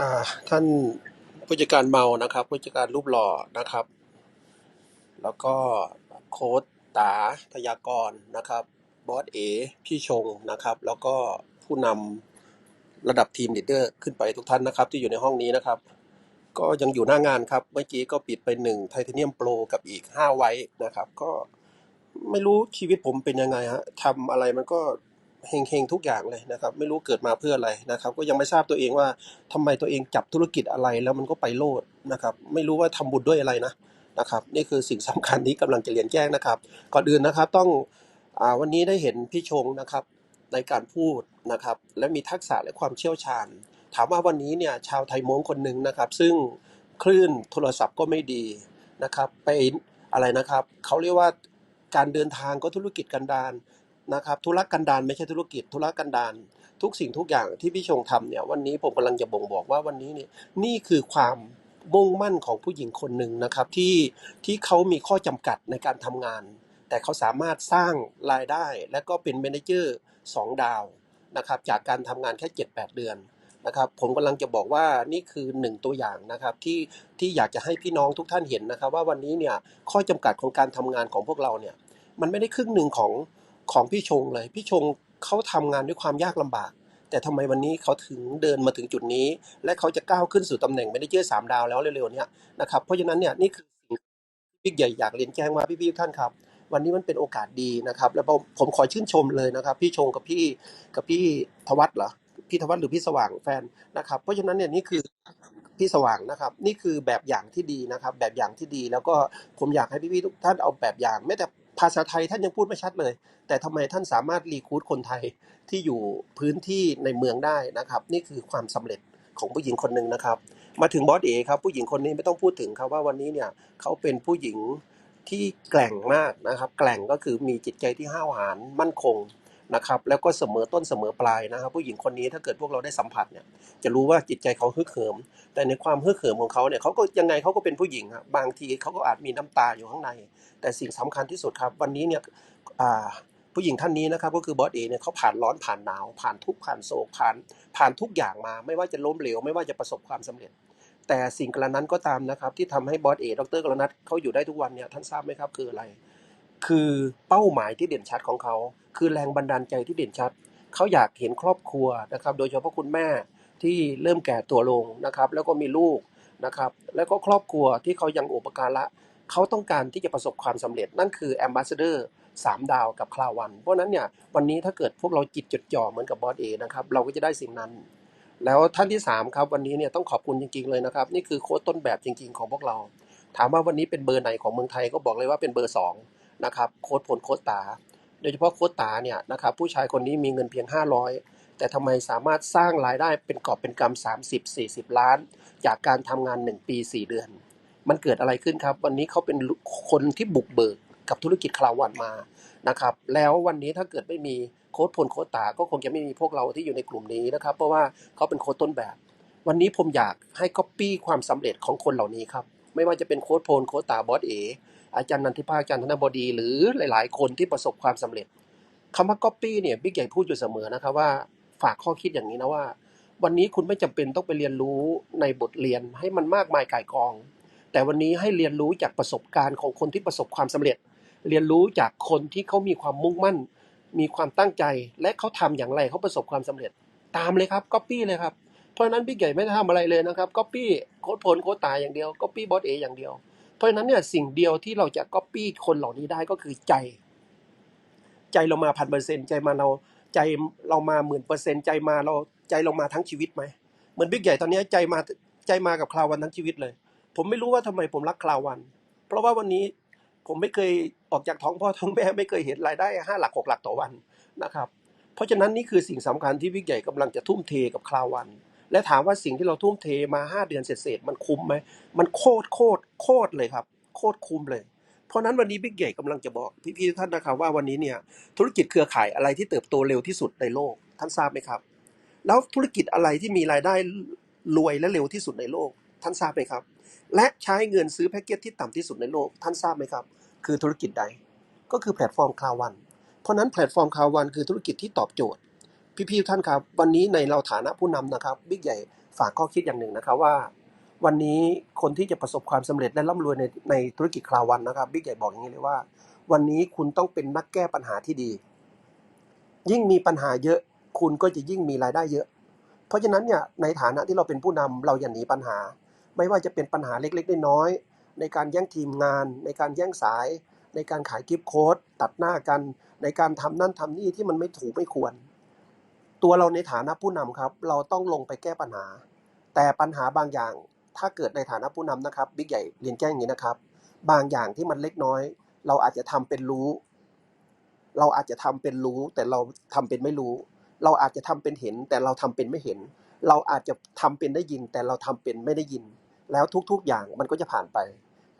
อ่าท่านผู้จัดการเมานะครับ ผู้จัดการรูปหล่อนะครับ แล้วก็โค้ดตาทยากรนะครับ บอสเอพี่ชงนะครับ แล้วก็ผู้นำระดับทีมลีดเดอร์ขึ้นไปทุกท่านนะครับ ที่อยู่ในห้องนี้นะครับ ก็ยังอยู่หน้างานครับ เมื่อกี้ก็ปิดไปหนึ่งไทเทเนียมโปรกับอีก5ไว้นะครับ ก็ไม่รู้ชีวิตผมเป็นยังไงฮะทำอะไรมันก็ เฮงๆทุกอย่างเลยนะครับ ไม่รู้เกิดมาเพื่ออะไรนะครับ ก็ยังไม่ทราบตัวเองว่าทำไมตัวเองจับธุรกิจอะไรแล้วมันก็ไปโลดนะครับ ไม่รู้ว่าทำบุญด้วยอะไรนะนะครับ นี่คือสิ่งสำคัญที่กำลังจะเรียนแจ้งนะครับ ก่อนอื่นนะครับต้องอวันนี้ได้เห็นพี่ชงนะครับในการพูดนะครับ และมีทักษะและความเชี่ยวชาญ ถามว่าวันนี้เนี่ยชาวไทยม้งคนหนึ่งนะครับ ซึ่งคลื่นโทรศัพท์ก็ไม่ดีนะครับ ไปอะไรนะครับเขาเรียกว่าการเดินทางก็ธุรกิจกันดาร นะครับธุรกันดารไม่ใช่ธุรกิจธุรกันดารทุกสิ่งทุกอย่างที่พี่ชงทำเนี่ยวันนี้ผมกำลังจะบ่งบอกว่าวันนี้เนี่ยนี่คือความมุ่งมั่นของผู้หญิงคนหนึ่งนะครับที่ที่เขามีข้อจำกัดในการทำงาน แต่เขาสามารถสร้างรายได้ และก็เป็นเมนเจอร์สองดาวนะครับจากการทำงานแค่ 7-8 เดือนนะครับผมกำลังจะบอกว่านี่คือหนึ่งตัวอย่างนะครับที่ที่อยากจะให้พี่น้องทุกท่านเห็นนะครับ ว่าวันนี้เนี่ยข้อจำกัดของการทำงานของพวกเราเนี่ยมันไม่ได้ครึ่งหนึ่งของ ของพี่ชงเลย พี่ชงเขาทำงานด้วยความยากลำบาก แต่ทำไมวันนี้เขาถึงเดินมาถึงจุดนี้ และเขาจะก้าวขึ้นสู่ตำแหน่ง m ม n นเจอร์สามดาวแล้วเร็วๆเนี้ยนะครับเพราะฉะนั้นเนี่ยนี่คือสิ่งที่พี่ใหญ่อยากเรียนแจ้งว่าพี่ๆทุกท่านครับ วันนี้มันเป็นโอกาสดีนะครับ แล้วผมผมขอชื่นชมเลยนะครับ พี่ชงกับพี่กับพี่ทวัตเหรอพี่ทวัตหรือพี่สว่างแฟนนะครับ เพราะฉะนั้นเนี่ยนี่คือพี่สว่างนะครับ นี่คือแบบอย่างที่ดีนะครับ แบบอย่างที่ดีแล้วก็ผมอยากให้พี่ๆทุกท่านเอาแบบอย่างแม้แต่ ภาษาไทยท่านยังพูดไม่ชัดเลย แต่ทำไมท่านสามารถรีคูดคนไทยที่อยู่พื้นที่ในเมืองได้นะครับ นี่คือความสำเร็จของผู้หญิงคนหนึ่งนะครับ มาถึงบอสเอครับผู้หญิงคนนี้ไม่ต้องพูดถึงครับว่าวันนี้เนี่ยเขาเป็นผู้หญิงที่แกร่งมากนะครับ แกร่งก็คือมีจิตใจที่ห้าวหาญมั่นคง นะครับแล้วก็เสมอต้นเสมอปลายนะครับ ผู้หญิงคนนี้ถ้าเกิดพวกเราได้สัมผัสเนี่ยจะรู้ว่าจิตใจเขาฮึกเหิม แต่ในความฮึกเหิมของเขาเนี่ยเขาก็ยังไงเขาก็เป็นผู้หญิงอะบางทีเขาก็อาจมีน้ำตาอยู่ข้างใน แต่สิ่งสำคัญที่สุดครับ วันนี้เนี่ยผู้หญิงท่านนี้นะครับก็คือบอสเอเนี่ยเขาผ่านร้อนผ่านหนาว ผ่านทุกผ่านโศกผ่านผ่านทุกอย่างมา ไม่ว่าจะล้มเหลวไม่ว่าจะประสบความสำเร็จ แต่สิ่งกระนั้นก็ตามนะครับที่ทำให้บอสเอดรกรนัทเขาอยู่ได้ทุกวันเนี่ยท่านทราบไหมครับคืออะไร คือเป้าหมายที่เด่นชัดของเขา คือแรงบันดาลใจที่เด่นชัด เขาอยากเห็นครอบครัวนะครับ โดยเฉพาะคุณแม่ที่เริ่มแก่ตัวลงนะครับ แล้วก็มีลูกนะครับ แล้วก็ครอบครัวที่เขายังอุปการะเขาต้องการที่จะประสบความสำเร็จ นั่นคือแอมบาสเดอร์สามดาวกับคลาวัน เพราะฉะนั้นเนี่ยวันนี้ถ้าเกิดพวกเราจิตจดจ่อเหมือนกับบอสเอนะครับ เราก็จะได้สิ่งนั้น แล้วท่านที่สามครับวันนี้เนี่ยต้องขอบคุณจริง ๆเลยนะครับ นี่คือโค้ดต้นแบบจริง ๆ ของพวกเรา ถามว่าวันนี้เป็นเบอร์ไหนของเมืองไทยก็บอกเลยว่าเป็นเบอร์สอง นะครับโค้ดผลโค้ดตา โดยเฉพาะโค้ดตาเนี่ยนะครับผู้ชายคนนี้มีเงินเพียง 500 แต่ทำไมสามารถสร้างรายได้เป็นกอบเป็นกำ30 40 ล้าน จากการทำงาน 1 ปี 4 เดือน มันเกิดอะไรขึ้นครับ วันนี้เขาเป็นคนที่บุกเบิกกับธุรกิจคลาววันมานะครับแล้ววันนี้ถ้าเกิดไม่มีโค้ดพลโค้ดตา ก็คงจะไม่มีพวกเราที่อยู่ในกลุ่มนี้นะครับ เพราะว่าเขาเป็นโค้ดต้นแบบ วันนี้ผมอยากให้ก๊อปปี้ความสำเร็จของคนเหล่านี้ครับ ไม่ว่าจะเป็นโค้ดพลโค้ดตาบอสเอ อาจารย์นันทิภาอาจารย์ธนบดี หรือหลาย ๆ คนที่ประสบความสำเร็จคำว่า copy เนี่ยบิ๊กใหญ่พูดอยู่เสมอนะครับว่าฝากข้อคิดอย่างนี้นะว่า วันนี้คุณไม่จำเป็นต้องไปเรียนรู้ในบทเรียนให้มันมากมายก่ายกอง แต่วันนี้ให้เรียนรู้จากประสบการณ์ของคนที่ประสบความสำเร็จ เรียนรู้จากคนที่เขามีความมุ่งมั่น มีความตั้งใจ และเขาทำอย่างไรเขาประสบความสำเร็จ ตามเลยครับ copy เลยครับเพราะฉะนั้นบิ๊กใหญ่ไม่ได้ทำอะไรเลยนะครับ copy โค้ดผลโค้ดตายอย่างเดียว copy บอสเออย่างเดียว เพราะฉะนั้นเนี่ยสิ่งเดียวที่เราจะก๊อปปี้คนเหล่านี้ได้ก็คือใจ ใจเรามาพันเปอร์เซ็นต์ใจมาเราใจเรามาหมื่นเปอร์เซ็นต์ใจมาเราใจเรามาทั้งชีวิตไหมเหมือนบิ๊กใหญ่ตอนนี้ใจมาใจมากับคลาวันทั้งชีวิตเลย ผมไม่รู้ว่าทำไมผมรักคลาวัน เพราะว่าวันนี้ผมไม่เคยออกจากท้องพ่อท้องแม่ไม่เคยเห็นรายได้ห้าหลักหกหลักต่อวันนะครับ เพราะฉะนั้นนี่คือสิ่งสำคัญที่บิ๊กใหญ่กำลังจะทุ่มเทกับคลาวัน และถามว่าสิ่งที่เราทุ่มเทมาห้าเดือนเศษๆมันคุ้มไหมมันโคตรโคตรโคตรเลยครับ โคตรคุ้มเลย เพราะนั้นวันนี้บิ๊กใหญ่กำลังจะบอกพี่ๆทุกท่านนะครับว่าวันนี้เนี่ยธุรกิจเครือข่ายอะไรที่เติบโตเร็วที่สุดในโลกท่านทราบไหมครับ แล้วธุรกิจอะไรที่มีรายได้รวยและเร็วที่สุดในโลก ท่านทราบไหมครับ และใช้เงินซื้อแพ็กเกจที่ต่ำที่สุดในโลก ท่านทราบไหมครับ คือธุรกิจใด ก็คือแพลตฟอร์มคลาวัน เพราะฉะนั้นแพลตฟอร์มคลาวันคือธุรกิจที่ตอบโจทย์ พี่ๆท่านครับ วันนี้ในเราฐานะผู้นำนะครับบิ๊กใหญ่ฝากข้อคิดอย่างหนึ่งนะครับว่า วันนี้คนที่จะประสบความสำเร็จและร่ำรวยในในธุรกิจคลาวันนะครับบิ๊กใหญ่บอกอย่างนี้เลยว่า วันนี้คุณต้องเป็นนักแก้ปัญหาที่ดี ยิ่งมีปัญหาเยอะ คุณก็จะยิ่งมีรายได้เยอะ เพราะฉะนั้นเนี่ยในฐานะที่เราเป็นผู้นำเราอย่าหนีปัญหา ไม่ว่าจะเป็นปัญหาเล็กๆน้อยๆในการแย่งทีมงาน ในการแย่งสาย ในการขายกิฟต์โค้ดตัดหน้ากัน ในการทำนั่นทำนี่ที่มันไม่ถูกไม่ควร ตัวเราในฐานะผู้นำครับ เราต้องลงไปแก้ปัญหา แต่ปัญหาบางอย่างถ้าเกิดในฐานะผู้นำนะครับบิ๊กใหญ่เรียนแจ้งอย่างนี้นะครับ บางอย่างที่มันเล็กน้อย เราอาจจะทำเป็นรู้ เราอาจจะทำเป็นรู้ แต่เราทำเป็นไม่รู้ เราอาจจะทำเป็นเห็น แต่เราทำเป็นไม่เห็น เราอาจจะทำเป็นได้ยิน แต่เราทำเป็นไม่ได้ยิน แล้วทุกๆอย่างมันก็จะผ่านไป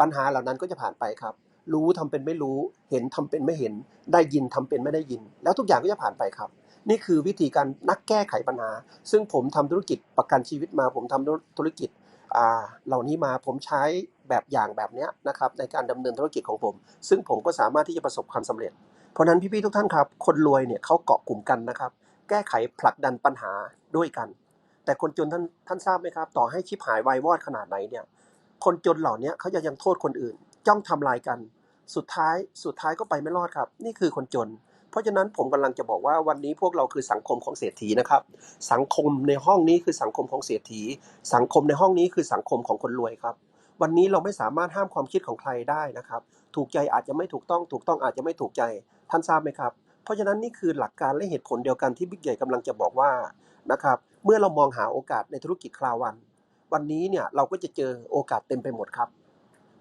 ปัญหาเหล่านั้นก็จะผ่านไปครับ รู้ทำเป็นไม่รู้ เห็นทำเป็นไม่เห็น ได้ยินทำเป็นไม่ได้ยิน แล้วทุกอย่างก็จะผ่านไปครับ นี่คือวิธีการนักแก้ไขปัญหา ซึ่งผมทำธุรกิจประกันชีวิตมา ผมทำธุรกิจเหล่านี้มาผมใช้แบบอย่างแบบนี้นะครับในการดำเนินธุรกิจของผม ซึ่งผมก็สามารถที่จะประสบความสำเร็จ เพราะฉะนั้นพี่ๆทุกท่านครับ คนรวยเนี่ยเขาเกาะกลุ่มกันนะครับ แก้ไขผลักดันปัญหาด้วยกัน แต่คนจนท่านท่านทราบไหมครับ ต่อให้ชิบหายวายวอดขนาดไหนเนี่ยคนจนเหล่านี้เขาจะยังโทษคนอื่น จ้องทำลายกัน สุดท้ายสุดท้ายก็ไปไม่รอดครับ นี่คือคนจน เพราะฉะนั้นผมกำลังจะบอกว่าวันนี้พวกเราคือสังคมของเศรษฐีนะครับ สังคมในห้องนี้คือสังคมของเศรษฐี สังคมในห้องนี้คือสังคมของคนรวยครับ วันนี้เราไม่สามารถห้ามความคิดของใครได้นะครับ ถูกใจอาจจะไม่ถูกต้อง ถูกต้องอาจจะไม่ถูกใจ ท่านทราบไหมครับ เพราะฉะนั้นนี่คือหลักการและเหตุผลเดียวกันที่บิ๊กใหญ่กำลังจะบอกว่านะครับ เมื่อเรามองหาโอกาสในธุรกิจคลาวัน วันนี้เนี่ยเราก็จะเจอโอกาสเต็มไปหมดครับ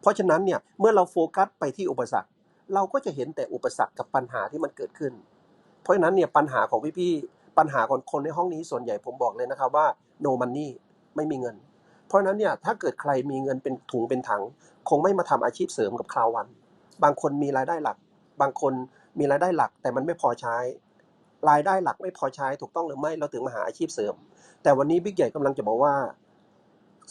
เพราะฉะนั้นเนี่ยเมื่อเราโฟกัสไปที่อุปสรรค เราก็จะเห็นแต่อุปสรรคกับปัญหาที่มันเกิดขึ้น เพราะฉะนั้นเนี่ยปัญหาของพี่ๆปัญหาของคนในห้องนี้ส่วนใหญ่ผมบอกเลยนะครับว่า no money ไม่มีเงิน เพราะฉะนั้นเนี่ยถ้าเกิดใครมีเงินเป็นถุงเป็นถัง คงไม่มาทำอาชีพเสริมกับคลาววัน บางคนมีรายได้หลัก บางคนมีรายได้หลัก แต่มันไม่พอใช้ รายได้หลักไม่พอใช้ถูกต้องหรือไม่เราถึงมาหาอาชีพเสริม แต่วันนี้บิ๊กใหญ่กำลังจะบอกว่า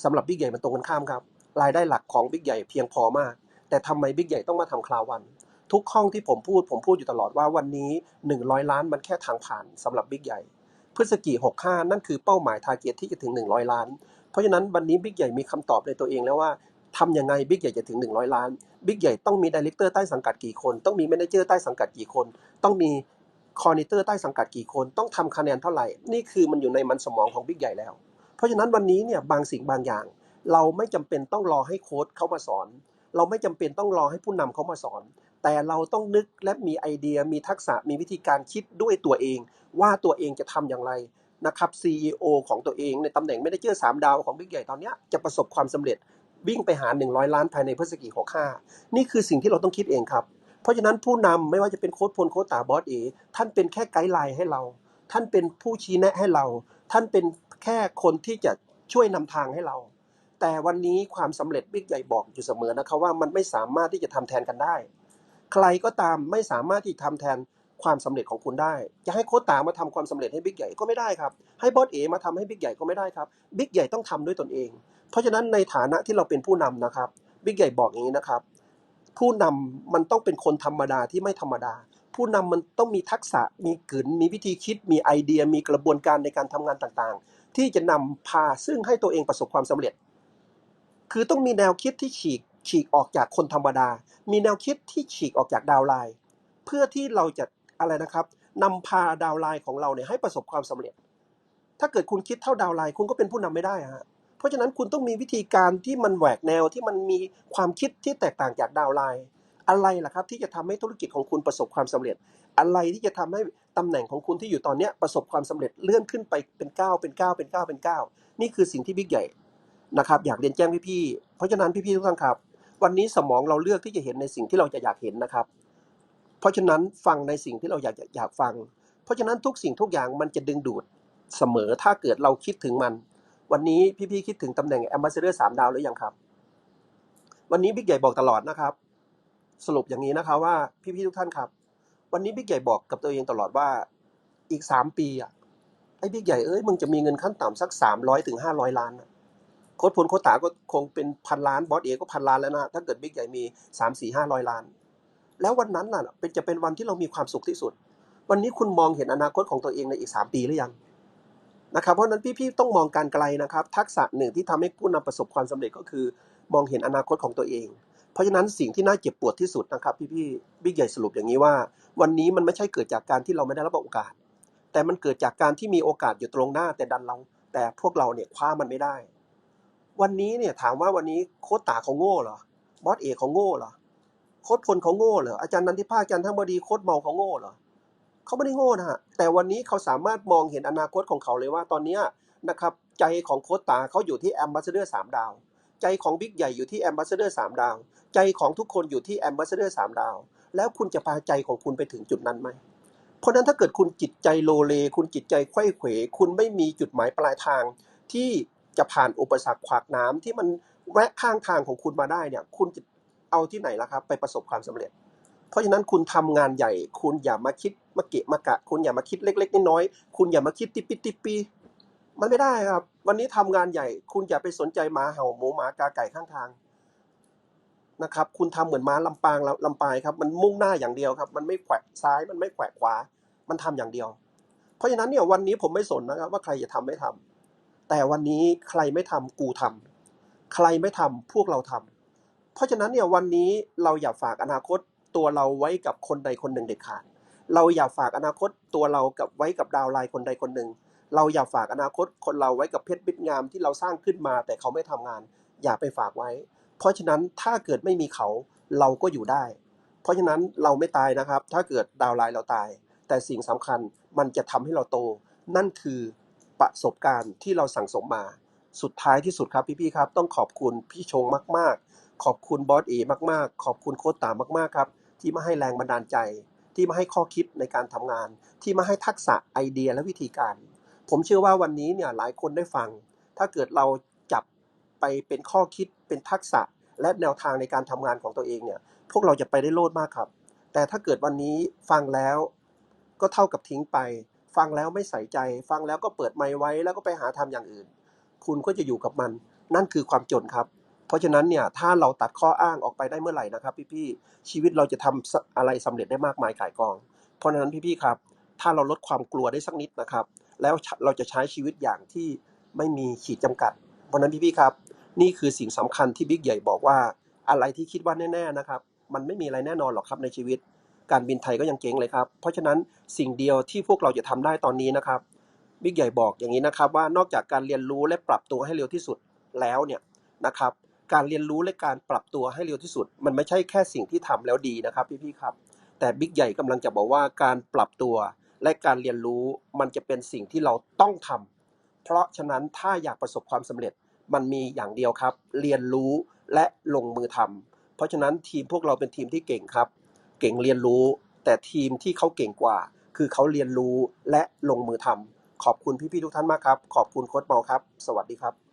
สำหรับบิ๊กใหญ่มันตรงกันข้ามครับรายได้หลักของบิ๊กใหญ่เพียงพอมาก แต่ทำไมบิ๊กใหญ่ต้องมาทำคลาวัน ทุกห้องที่ผมพูด ผมพูดอยู่ตลอดว่าวันนี้ 100 ล้านมันแค่ทางผ่านสำหรับบิ๊กใหญ่ พฤศจิก65 นั่นคือเป้าหมายทาร์เก็ตที่จะถึง 100 ล้าน เพราะฉะนั้นวันนี้บิ๊กใหญ่มีคำตอบในตัวเองแล้วว่าทำยังไงบิ๊กใหญ่จะถึง 100 ล้านบิ๊กใหญ่ต้องมีดีเลกเตอร์ใต้สังกัดกี่คน ต้องมีแมเนเจอร์ใต้สังกัดกี่คน ต้องมีคอนิเตอร์ใต้สังกัดกี่คน ต้องทำคะแนนเท่าไหร่ นี่คือมันอยู่ในมันสมองของบิ๊กใหญ่แล้ว เพราะฉะนั้นวันนี้เนี่ยบางสิ่งบางอย่าง เราไม่จำเป็นต้องรอให้โค้ชเขามาสอน เราไม่จำเป็นต้องรอให้ผู้นำเขามาสอน แต่เราต้องนึกและมีไอเดียมีทักษะมีวิธีการคิดด้วยตัวเอง ว่าตัวเองจะทำอย่างไรนะครับ CEO ของตัวเองในตำแหน่ง m ม n เจอร์สามดาวของบิ๊กใหญ่ตอนนี้จะประสบความสำเร็จวิ่งไปหา 100 ล้านภายในพฤศจิกายนนี่คือสิ่งที่เราต้องคิดเองครับ เพราะฉะนั้นผู้นำไม่ว่าจะเป็นโค้ชพลโค้ชตาบอสเอท่านเป็นแค่ไกด์ไลน์ให้เรา ท่านเป็นผู้ชี้แนะให้เรา ท่านเป็นแค่คนที่จะช่วยนำทางให้เรา แต่วันนี้ความสำเร็จบิ๊กใหญ่บอกอยู่เสมอนะครับว่ามันไม่สามารถที่จะทำแทนกันได้ ใครก็ตามไม่สามารถที่ทำแทนความสำเร็จของคุณได้ จะให้โค้ชตามาทำความสำเร็จให้บิ๊กใหญ่ก็ไม่ได้ครับ ให้บอสเอมาทำให้บิ๊กใหญ่ก็ไม่ได้ครับ บิ๊กใหญ่ต้องทำด้วยตนเอง เพราะฉะนั้นในฐานะที่เราเป็นผู้นำนะครับ บิ๊กใหญ่บอกอย่างนี้นะครับ ผู้นำมันต้องเป็นคนธรรมดาที่ไม่ธรรมดา ผู้นำมันต้องมีทักษะ มีกลืนมีวิธีคิด มีไอเดีย มีกระบวนการในการทำงานต่างๆ ที่จะนำพาซึ่งให้ตัวเองประสบความสำเร็จ คือต้องมีแนวคิดที่ฉีก ฉีกออกจากคนธรรมดา มีแนวคิดที่ฉีกออกจากดาวไลน์เพื่อที่เราจะอะไรนะครับนำพาดาวไลน์ของเราเนี่ยให้ประสบความสำเร็จ ถ้าเกิดคุณคิดเท่าดาวไลน์คุณก็เป็นผู้นำไม่ได้ฮะเพราะฉะนั้นคุณต้องมีวิธีการที่มันแหวกแนวที่มันมีความคิดที่แตกต่างจากดาวไลน์อะไรล่ะครับ ที่จะทำให้ธุรกิจของคุณประสบความสำเร็จ อะไรที่จะทำให้ตำแหน่งของคุณที่อยู่ตอนเนี้ยประสบความสำเร็จเลื่อนขึ้นไปเป็นก้าวเป็นก้าวเป็นก้าวเป็นก้าวนี่คือสิ่งที่บิ๊กใหญ่นะครับอยากเรียนแจ้งพี่ๆเพราะฉะนั้นพี่ๆทุกท่านครับ วันนี้สมองเราเลือกที่จะเห็นในสิ่งที่เราจะอยากเห็นนะครับ เพราะฉะนั้นฟังในสิ่งที่เราอยากอยากฟัง เพราะฉะนั้นทุกสิ่งทุกอย่างมันจะดึงดูดเสมอถ้าเกิดเราคิดถึงมัน วันนี้พี่ๆคิดถึงตำแหน่งแอมบาสเดอร์สามดาวหรือยังครับ วันนี้บิ๊กใหญ่บอกตลอดนะครับ สรุปอย่างนี้นะครับว่าพี่ๆทุกท่านครับ วันนี้บิ๊กใหญ่บอกกับตัวเองตลอดว่าอีกสามปีอะไอ้บิ๊กใหญ่เอ้ยมึงจะมีเงินขั้นต่ำสักสามร้อยถึงห้าร้อยล้านน่ะ โค้ดพลโค้ดตาก็คงเป็นพันล้านบอสเอก็พันล้านแล้วนะถ้าเกิดบิ๊กใหญ่มีสามสี่ห้าร้อยล้าน แล้ววันนั้นน่ะเป็นจะเป็นวันที่เรามีความสุขที่สุด วันนี้คุณมองเห็นอนาคตของตัวเองในอีกสามปีหรือยังนะครับเพราะนั้นพี่ๆต้องมองการไกลนะครับ ทักษะหนึ่งที่ทำให้ผู้นำประสบความสำเร็จก็คือ มองเห็นอนาคตของตัวเอง เพราะฉะนั้นสิ่งที่น่าเจ็บปวดที่สุดนะครับ พี่ๆบิ๊กใหญ่สรุปอย่างนี้ว่า วันนี้มันไม่ใช่เกิดจากการที่เราไม่ได้รับโอกาส แต่มันเกิดจากการที่มีโอกาสอยู่ตรงหน้า แต่ดันเรา แต่พวกเราเนี่ยคว้ามันไม่ได้ วันนี้เนี่ยถามว่าวันนี้โค้ชตาเขาโง่เหรอบอสเอกเขาโง่เหรอโค้ชพลเขาโง่เหรออาจารย์นันทิภาคอาจารย์ทั้งบดีโค้ชเมาเขาโง่เหรอเขาไม่ได้โง่นะฮะแต่วันนี้เขาสามารถมองเห็นอนาคตของเขาเลยว่าตอนนี้นะครับใจของโค้ชตาเขาอยู่ที่แอมบาสเดอร์สามดาว ใจของบิ๊กใหญ่อยู่ที่แอมบาสเดอร์สามดาว ใจของทุกคนอยู่ที่แอมบาสเดอร์สามดาว แล้วคุณจะพาใจของคุณไปถึงจุดนั้นไหมเพราะนั้นถ้าเกิดคุณจิตใจโลเล คุณจิตใจไขว้เขว คุณไม่มีจุดหมายปลายทางที่ จะผ่านอุปสรรคขวากน้ำที่มันแวะข้างทางของคุณมาได้เนี่ยคุณจะเอาที่ไหนล่ะครับ ไปประสบความสำเร็จ เพราะฉะนั้นคุณทำงานใหญ่ คุณอย่ามาคิดมาเกะมากะ คุณอย่ามาคิดเล็กๆน้อยๆคุณอย่ามาคิดติปิติปีมันไม่ได้ครับ วันนี้ทำงานใหญ่ คุณอย่าไปสนใจหมาเห่าหมูหมากาไก่ข้างทางนะครับคุณทำเหมือนม้าลำปางลำปายครับมันมุ่งหน้าอย่างเดียวครับ มันไม่แขวะซ้ายมันไม่แขวะขวา มันทำอย่างเดียว เพราะฉะนั้นเนี่ยวันนี้ผมไม่สนนะครับว่าใครจะทำไม่ทำ แต่วันนี้ใครไม่ทำกูทำใครไม่ทำพวกเราทำเพราะฉะนั้นเนี่ยวันนี้เราอย่าฝากอนาคตตัวเราไว้กับคนใดคนหนึ่งเด็ดขาด เราอย่าฝากอนาคตตัวเรากับไว้กับดาวไลน์คนใดคนหนึ่ง เราอย่าฝากอนาคตคนเราไว้กับเพชรบิดงามที่เราสร้างขึ้นมา แต่เขาไม่ทำงาน อย่าไปฝากไว้ เพราะฉะนั้นถ้าเกิดไม่มีเขาเราก็อยู่ได้ เพราะฉะนั้นเราไม่ตายนะครับ ถ้าเกิดดาวไลน์เราตาย แต่สิ่งสำคัญมันจะทำให้เราโต นั่นคือ ประสบการณ์ที่เราสั่งสมมา สุดท้ายที่สุดครับพี่ๆครับ ต้องขอบคุณพี่ชงมาก ๆ ขอบคุณบอสเอมากๆ ขอบคุณโค้ชตามมากๆครับ ที่มาให้แรงบันดาลใจ ที่มาให้ข้อคิดในการทำงาน ที่มาให้ทักษะไอเดียและวิธีการ ผมเชื่อว่าวันนี้เนี่ยหลายคนได้ฟัง ถ้าเกิดเราจับไปเป็นข้อคิดเป็นทักษะและแนวทางในการทำงานของตัวเองเนี่ย พวกเราจะไปได้โลดมากครับ แต่ถ้าเกิดวันนี้ฟังแล้วก็เท่ากับทิ้งไป ฟังแล้วไม่ใส่ใจ ฟังแล้วก็เปิดไมค์ไว้ แล้วก็ไปหาทำอย่างอื่น คุณก็จะอยู่กับมัน นั่นคือความจนครับ เพราะฉะนั้นเนี่ยถ้าเราตัดข้ออ้างออกไปได้เมื่อไหร่นะครับ พี่ๆชีวิตเราจะทำสอะไรสำเร็จได้มากมายก่ายกอง เพราะฉะนั้นพี่ๆครับ ถ้าเราลดความกลัวได้สักนิดนะครับ แล้วเราจะใช้ชีวิตอย่างที่ไม่มีขีดจำกัด เพราะนั้นพี่ๆครับ นี่คือสิ่งสำคัญที่บิ๊กใหญ่บอกว่าอะไรที่คิดว่าแน่ ๆนะครับ มันไม่มีอะไรแน่นอนหรอกครับในชีวิต การบินไทยก็ยังเจ๊งเลยครับ เพราะฉะนั้นสิ่งเดียวที่พวกเราจะทำได้ตอนนี้นะครับบิ๊กใหญ่บอกอย่างนี้นะครับว่านอกจากการเรียนรู้และปรับตัวให้เร็วที่สุดแล้วเนี่ยนะครับ การเรียนรู้และการปรับตัวให้เร็วที่สุด มันไม่ใช่แค่สิ่งที่ทำแล้วดีนะครับพี่ๆครับ แต่บิ๊กใหญ่กำลังจะบอกว่าการปรับตัวและการเรียนรู้มันจะเป็นสิ่งที่เราต้องทำเพราะฉะนั้นถ้าอยากประสบความสำเร็จมันมีอย่างเดียวครับ เรียนรู้และลงมือทำเพราะฉะนั้นทีมพวกเราเป็นทีมที่เก่งครับ เก่งเรียนรู้ แต่ทีมที่เขาเก่งกว่า คือเขาเรียนรู้และลงมือทำขอบคุณพี่ๆทุกท่านมากครับ ขอบคุณโค้ชเมาครับ สวัสดีครับ